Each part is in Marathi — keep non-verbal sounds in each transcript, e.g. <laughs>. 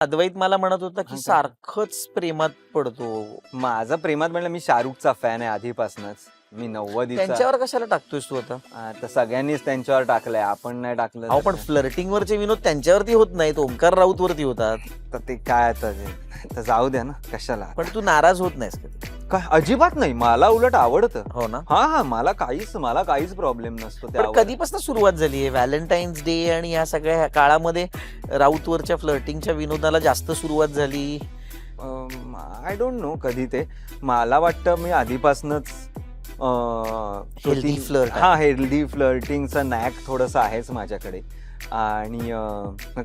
अद्वैत मला म्हणत होता की? सारखंच प्रेमात पडतो. माझा प्रेमात म्हणलं मी शाहरुखचा फॅन आहे आधीपासूनच. मी नव्वदीचा. त्यांच्यावर कशाला टाकतोयस तू आता? आता सगळ्यांनीच त्यांच्यावर टाकलंय. आपण नाही टाकलं अहो तर पण? फ्लर्टिंग वरचे विनोद त्यांच्यावरती होत नाहीत. ओंकार राऊत वरती होतात. तर ते काय आता ते? तर जाऊ द्या ना कशाला? पण तू नाराज होत नाहीस कधी काय अजिबात नाही मला उलट आवडतं. हो ना? हा हा मला काहीच मला काहीच प्रॉब्लेम नसतो पण त्यावर. कधीपासून सुरुवात झाली आहे? व्हॅलेंटाईन्स डे आणि या सगळ्या ह्या काळामध्ये राऊतवरच्या फ्लर्टिंगच्या विनोदाला जास्त सुरुवात झाली? आय डोंट नो कधी ते. मला वाटतं मी आधीपासूनच Healthy flirt आहे. हा हेल्दी फ्लर्टिंगचं नॅक थोडस आहेच माझ्याकडे. आणि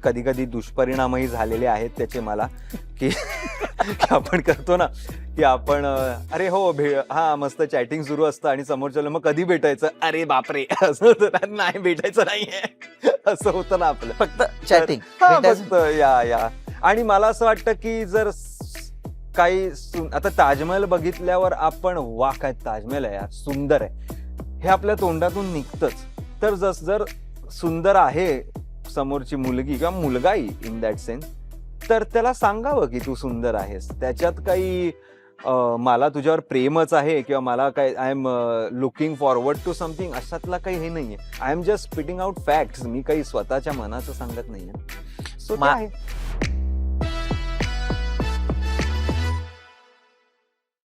कधी कधी दुष्परिणामही झालेले आहेत त्याचे मला की की <laughs> आपण करतो ना की आपण अरे हो भे हा मस्त चॅटिंग सुरू असतं आणि समोरच्याला मग कधी भेटायचं? अरे बापरे <laughs> असं होतं नाही भेटायचं नाहीये. <laughs> असं होतं ना आपलं. फक्त चॅटिंग हा, मस्त या या. आणि मला असं वाटतं की जर काही आता ताजमहल बघितल्यावर आपण वा काय ताजमहल आहे यार सुंदर आहे. हे आपल्या तोंडातून निघतच. तर जस जर सुंदर आहे समोरची मुलगी किंवा मुलगाही इन दॅट सेन्स तर त्याला सांगावं की तू सुंदर आहेस. त्याच्यात काही मला तुझ्यावर प्रेमच आहे किंवा मला काय I am looking forward to something अशातला काही हे नाहीये. I am just spitting out facts मी काही स्वतःच्या मनाचं सांगत नाहीये. सो मा- आहे.